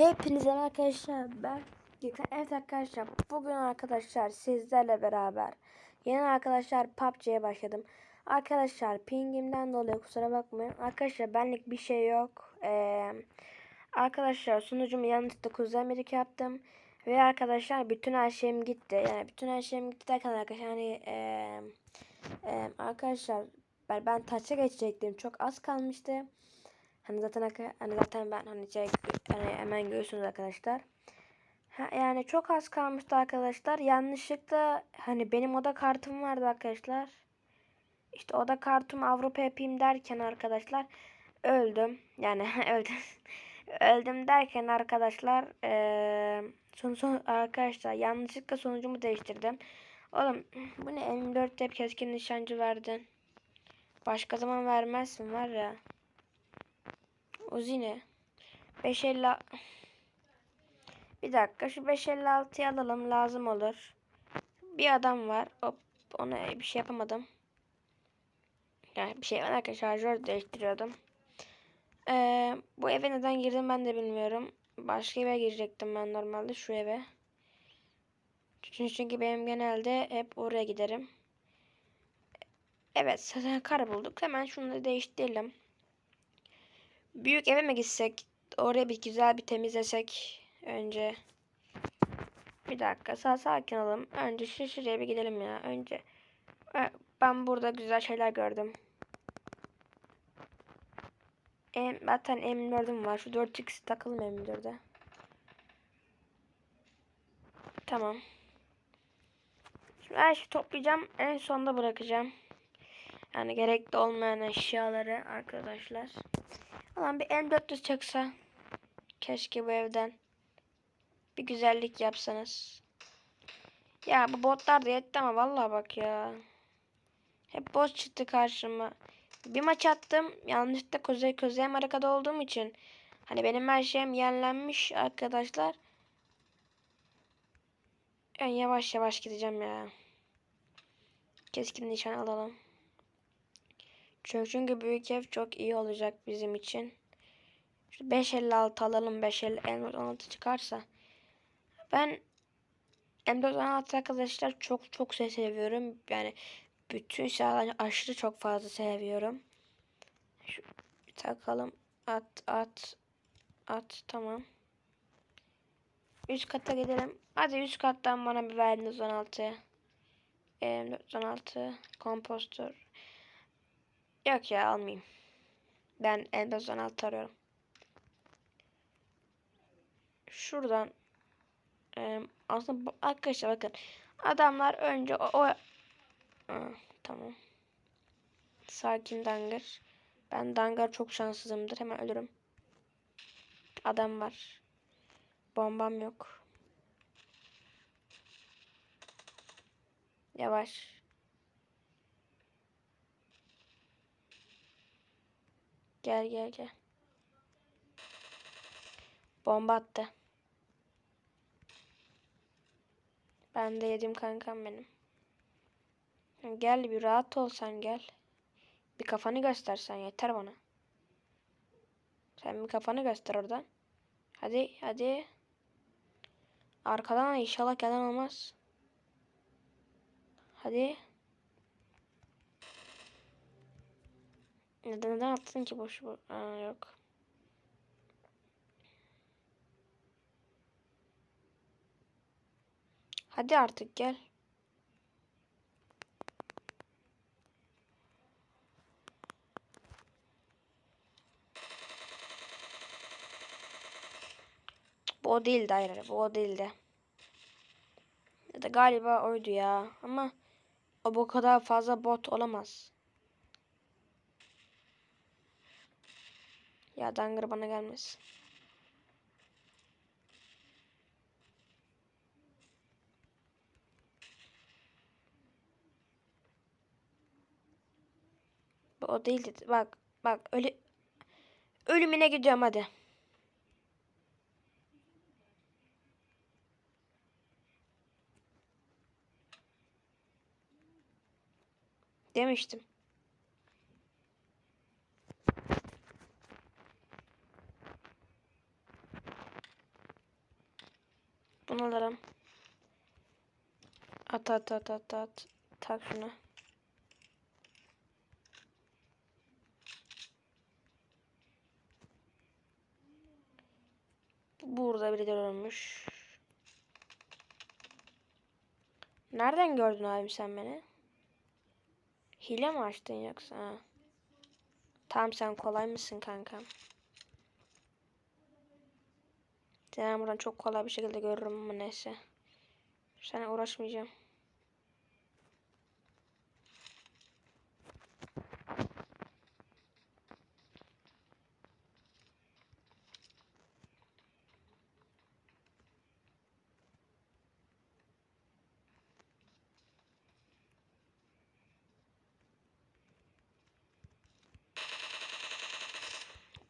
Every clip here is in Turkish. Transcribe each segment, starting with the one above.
Hepinize arkadaşlar ben Gökhan. Evet arkadaşlar bugün arkadaşlar sizlerle beraber yeni arkadaşlar PUBG'ye başladım. Arkadaşlar pingimden dolayı kusura bakmayın. Arkadaşlar benlik bir şey yok. Ee, arkadaşlar sunucumu yanlışlıkla kuzenmedik yaptım. Ve arkadaşlar bütün her şeyim gitti. Yani bütün her şeyim gitti derken arkadaşlar hani ee, ee, arkadaşlar ben, ben taça geçecektim. Çok az kalmıştı. Hani zaten hani zaten ben hani şey hani hemen görüyorsunuz arkadaşlar. Ha, yani çok az kalmıştı arkadaşlar. Yanlışlıkla hani benim oda kartım vardı arkadaşlar. İşte oda kartım Avrupa yapayım derken arkadaşlar öldüm. Yani öldüm. öldüm derken arkadaşlar eee son son arkadaşlar yanlışlıkla sonucumu değiştirdim. Oğlum bu ne M4 hep keskin nişancı verdin. Başka zaman vermezsin var ya. Uzi ne? 550 Bir dakika şu 556'yı alalım lazım olur. Bir adam var. Hop ona bir şey yapamadım. Yani bir şey var şarjör değiştiriyordum. Ee, bu eve neden girdim ben de bilmiyorum. Başka eve girecektim ben normalde şu eve. Çünkü, çünkü benim genelde hep oraya giderim. Evet zaten kar bulduk. Hemen şunu da değiştirelim. Büyük eve mi gitsek? Oraya bir güzel bir temizlesek önce. Bir dakika sağ sakin olalım. Önce şu şuraya bir gidelim ya. Önce e, ben burada güzel şeyler gördüm. Em, zaten M4'üm var. Şu 4x takalım M4'e. Tamam. Şimdi her şeyi toplayacağım. En sonda bırakacağım. Yani gerekli olmayan eşyaları arkadaşlar. Ulan bir M400 çıksa. Keşke bu evden. Bir güzellik yapsanız. Ya bu botlar da yetti ama vallahi bak ya. Hep bot çıktı karşıma. Bir maç attım. Yanlışlıkla Kuzey Kuzey Amerika'da olduğum için. Hani benim her şeyim yenilenmiş arkadaşlar. Ben yavaş yavaş gideceğim ya. Keskin nişan alalım. Çünkü, büyük ev çok iyi olacak bizim için. Şu 556 alalım. 556 çıkarsa. Ben M416 arkadaşlar çok çok seviyorum. Yani bütün silahları aşırı çok fazla seviyorum. Şu takalım. At at at tamam. Üst kata gidelim. Hadi üst kattan bana bir verdiniz 16. M416 kompostör. Yok ya almayayım. Ben M416 arıyorum. Şuradan e, aslında arkadaşlar bakın adamlar önce o, o Aa, tamam. Sakin Dangar. Ben Dangar çok şanssızımdır. Hemen ölürüm. Adam var. Bombam yok. Yavaş. Gel gel gel. Bomba attı. Ben de yedim kankam benim. Gel bir rahat olsan gel. Bir kafanı göstersen yeter bana. Sen bir kafanı göster oradan. Hadi hadi. Arkadan inşallah gelen olmaz. Hadi. Neden, neden attın ki boş bu? Aa, yok. Hadi artık gel. Bu o değildi hayır. Bu o değildi. Ya da galiba oydu ya. Ama o bu kadar fazla bot olamaz. Ya Dangır bana gelmez. O değildi. Bak bak ölü ölümüne gidiyorum hadi. Demiştim. Alırım. At at at at at. Tak şunu. Burada biri ölmüş. Nereden gördün abi sen beni? Hile mi açtın yoksa? Ha. Tamam sen kolay mısın kankam? Seni buradan çok kolay bir şekilde görürüm ama neyse. Sana uğraşmayacağım.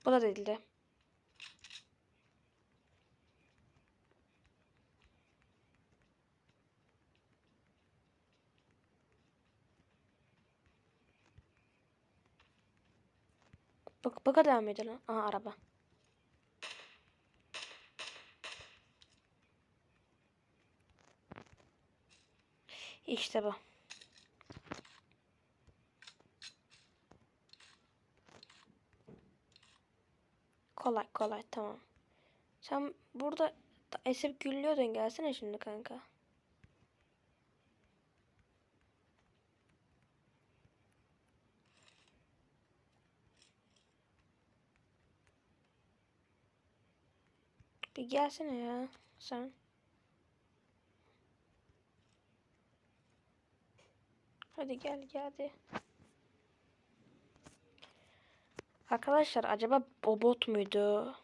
Bu da değildi. Bak kadar mıydı lan? Aha araba. İşte bu. Kolay kolay tamam. Sen burada esip gülüyordun gelsene şimdi kanka. Bir gelsene ya sen. Hadi gel gel hadi. Arkadaşlar acaba o bot muydu?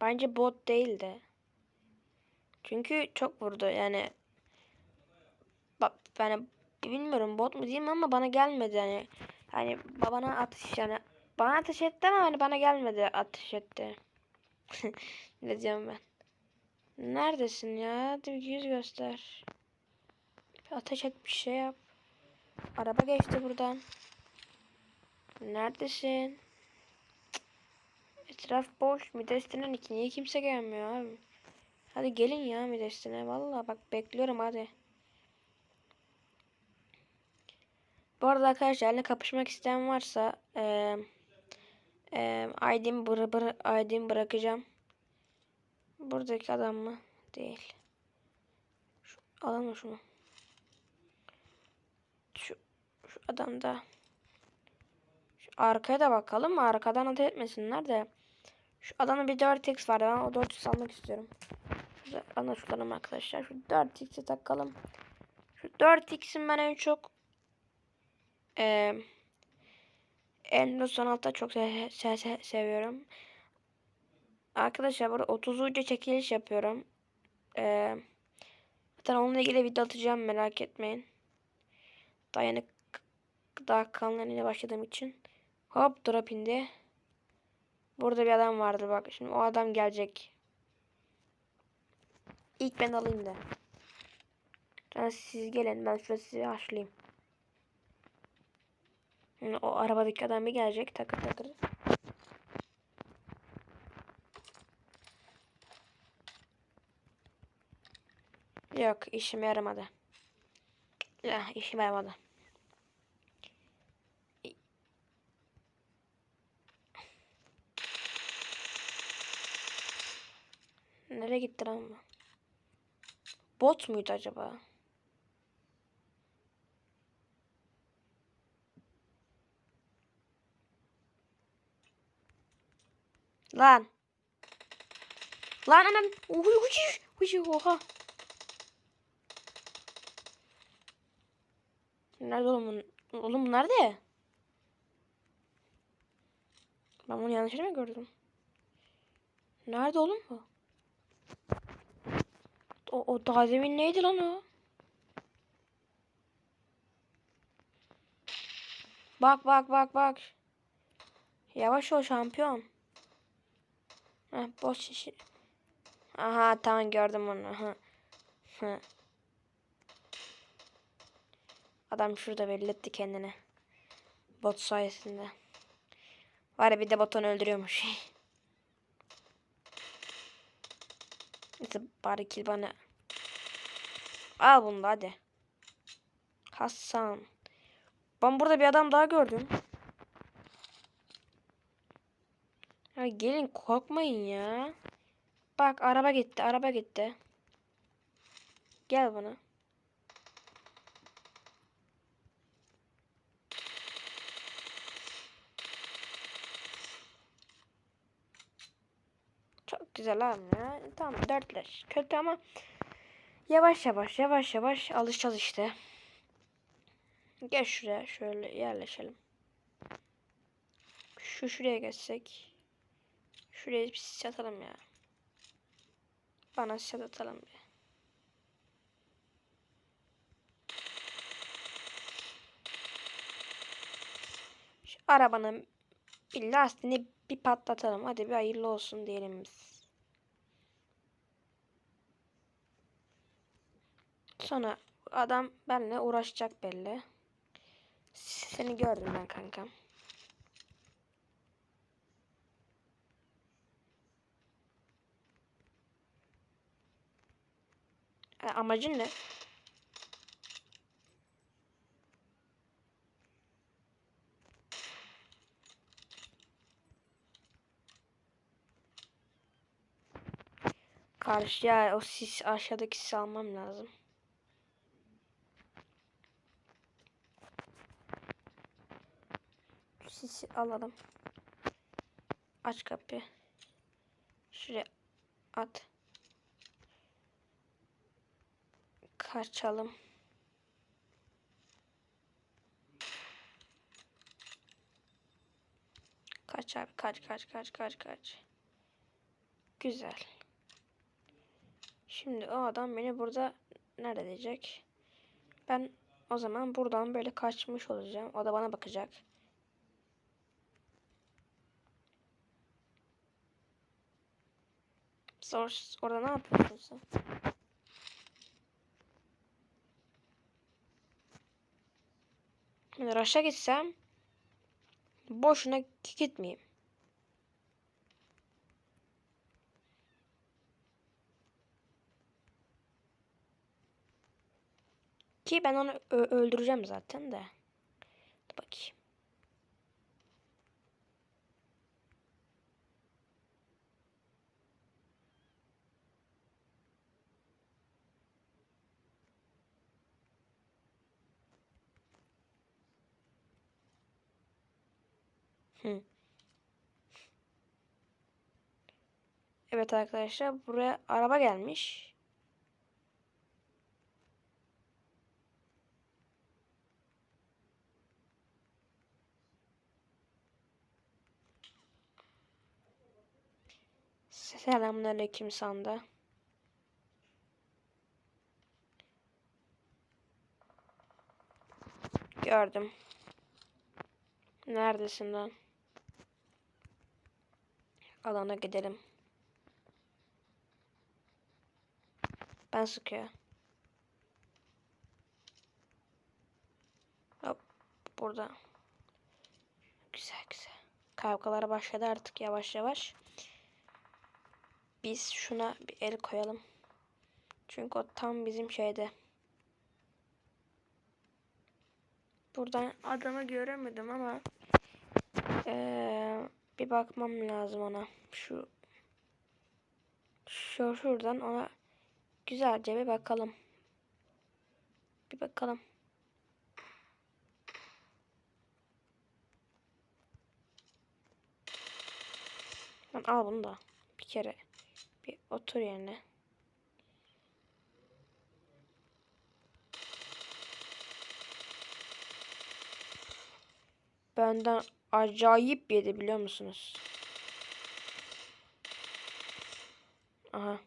Bence bot değildi. Çünkü çok vurdu yani. Bak yani bilmiyorum bot mu diyeyim ama bana gelmedi yani. Yani bana atış yani bana ateş etti ama hani bana gelmedi ateş etti. ne diyorum ben? Neredesin ya? Bir yüz göster. Bir ateş et bir şey yap. Araba geçti buradan. Neredesin? Etraf boş. Midesti'nin iki. Niye kimse gelmiyor abi? Hadi gelin ya Midesti'ne. Vallahi bak bekliyorum hadi. Bu arada arkadaşlar kapışmak isteyen varsa e, e, ID'mi bıra, bıra, ID'mi bırakacağım. Buradaki adam mı? Değil. Şu, alalım şunu. Şu, şu adam da. Şu arkaya da bakalım. Arkadan ateş etmesinler de. Şu adamın bir 4x var. Ben o 4x almak istiyorum. Şurada anlaşılalım arkadaşlar. Şu 4x'i takalım. Şu 4x'in ben en çok e, Endo Sonat'ta çok se se se seviyorum. Arkadaşlar burada 30 uca çekiliş yapıyorum. Ee, zaten onunla ilgili video atacağım merak etmeyin. Yeni daha kanalına başladığım için. Hop drop indi. Burada bir adam vardı bak. Şimdi o adam gelecek. İlk ben alayım da. Sonra siz gelin ben şurada sizi haşlayayım. Yani o arabadaki adam bir gelecek takır takır. Yok işime yaramadı. Ya işime yaramadı. Nereye gitti lan bu? Bot muydu acaba? Lan. Lan anam. Uy uy uy oha. Nerede oğlum? Oğlum bu nerede? Ben bunu yanlış mı gördüm? Nerede oğlum bu? O, o daha demin neydi lan o? Bak bak bak bak. Yavaş ol şampiyon. Heh, boş şişi. Aha tamam gördüm onu. Adam şurada belli etti kendini. Bot sayesinde. Var ya bir de botan öldürüyormuş. Neyse bari kill bana. Al bunu da hadi. Hasan. Ben burada bir adam daha gördüm. Ya gelin korkmayın ya. Bak araba gitti, araba gitti. Gel bana. Çok güzel abi ya. Tamam dörtler. Kötü ama yavaş yavaş yavaş yavaş alışacağız işte. Gel şuraya şöyle yerleşelim. Şu şuraya geçsek. Şuraya bir sis atalım ya. Bana sis atalım bir. Şu arabanın bir lastiğini bir patlatalım. Hadi bir hayırlı olsun diyelim biz. Sonra adam benimle uğraşacak belli. Seni gördüm ben kankam. E, amacın ne? Karşıya o sis aşağıdaki sis almam lazım. Sisi alalım. Aç kapıyı. Şuraya at. Kaçalım. Kaç abi kaç kaç kaç kaç kaç. Güzel. Şimdi o adam beni burada nerede diyecek? Ben o zaman buradan böyle kaçmış olacağım. O da bana bakacak. Sor, orada ne yapıyorsun sen? Yani Raş'a gitsem boşuna gitmeyeyim. Ki ben onu öldüreceğim zaten de. Evet arkadaşlar buraya araba gelmiş. Selamünaleyküm sanda. Gördüm. Neredesin lan? Alana gidelim. Ben sıkıyor. Hop burada. Güzel güzel. Kavgalar başladı artık yavaş yavaş. Biz şuna bir el koyalım. Çünkü o tam bizim şeyde. Buradan adamı göremedim ama ee, bir bakmam lazım ona. Şu şu şuradan ona güzelce bir bakalım. Bir bakalım. Ben al bunu da bir kere bir otur yerine. Benden acayip yedi biliyor musunuz? Aha.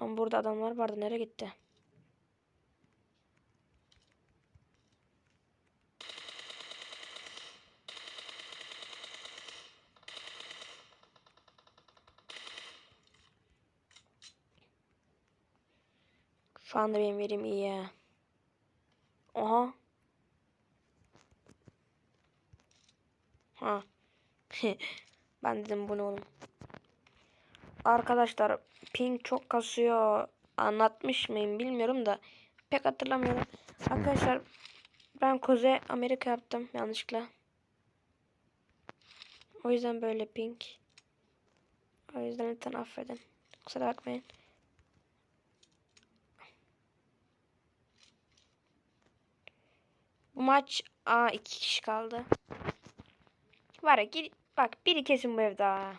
Lan burada adamlar vardı. Nereye gitti? Şu anda benim yerim iyi ya. Aha. Ha. Ben dedim bu ne oğlum. Arkadaşlar ping çok kasıyor. Anlatmış mıyım bilmiyorum da pek hatırlamıyorum. Arkadaşlar ben Kuzey Amerika yaptım yanlışlıkla. O yüzden böyle ping. O yüzden lütfen affedin. Kusura bakmayın. Bu maç aa iki kişi kaldı. Var ya gir, bak biri kesin bu evde ha.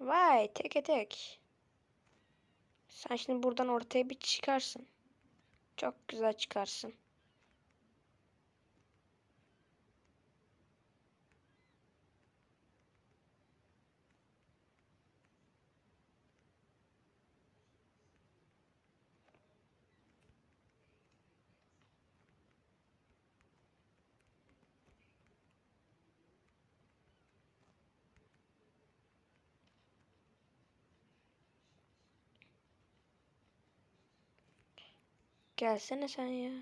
Vay teke tek. Sen şimdi buradan ortaya bir çıkarsın. Çok güzel çıkarsın. Gelsene sen ya.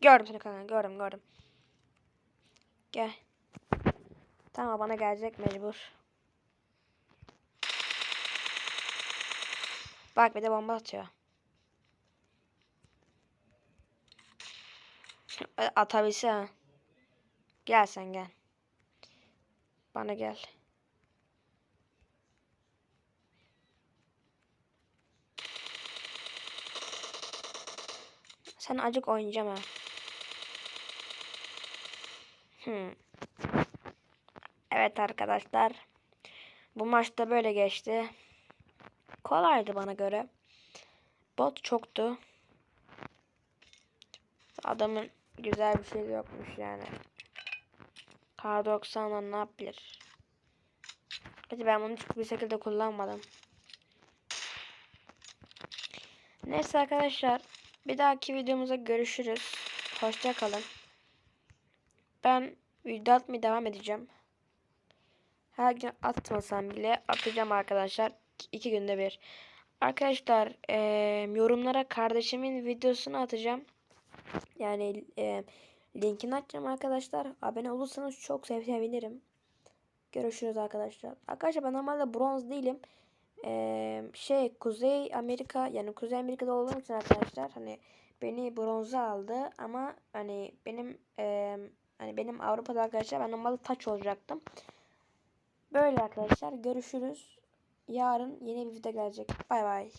Gördüm seni kanka gördüm gördüm. Gel. Tamam bana gelecek mecbur. Bak bir de bomba atıyor. Atabilse. Gel sen gel. Bana gel. Sen acık oynayacağım ha. Hmm. Evet arkadaşlar. Bu maçta böyle geçti. Kolaydı bana göre. Bot çoktu. Adamın güzel bir şey yokmuş yani. K90'la ne yapabilir? Hadi ben bunu hiçbir şekilde kullanmadım. Neyse arkadaşlar. Bir dahaki videomuzda görüşürüz. Hoşça kalın. Ben video atmaya devam edeceğim. Her gün atmasam bile atacağım arkadaşlar. iki günde bir. Arkadaşlar eee, yorumlara kardeşimin videosunu atacağım. Yani eee, linkini atacağım arkadaşlar. Abone olursanız çok sev sevinirim. Görüşürüz arkadaşlar. Arkadaşlar ben normalde bronz değilim. Eee, şey Kuzey Amerika yani Kuzey Amerika'da olduğum için arkadaşlar hani beni bronza aldı ama hani benim eee, hani benim Avrupa'da arkadaşlar ben normalde taç olacaktım. Böyle arkadaşlar görüşürüz. Yarın yeni bir video gelecek. Bay bay.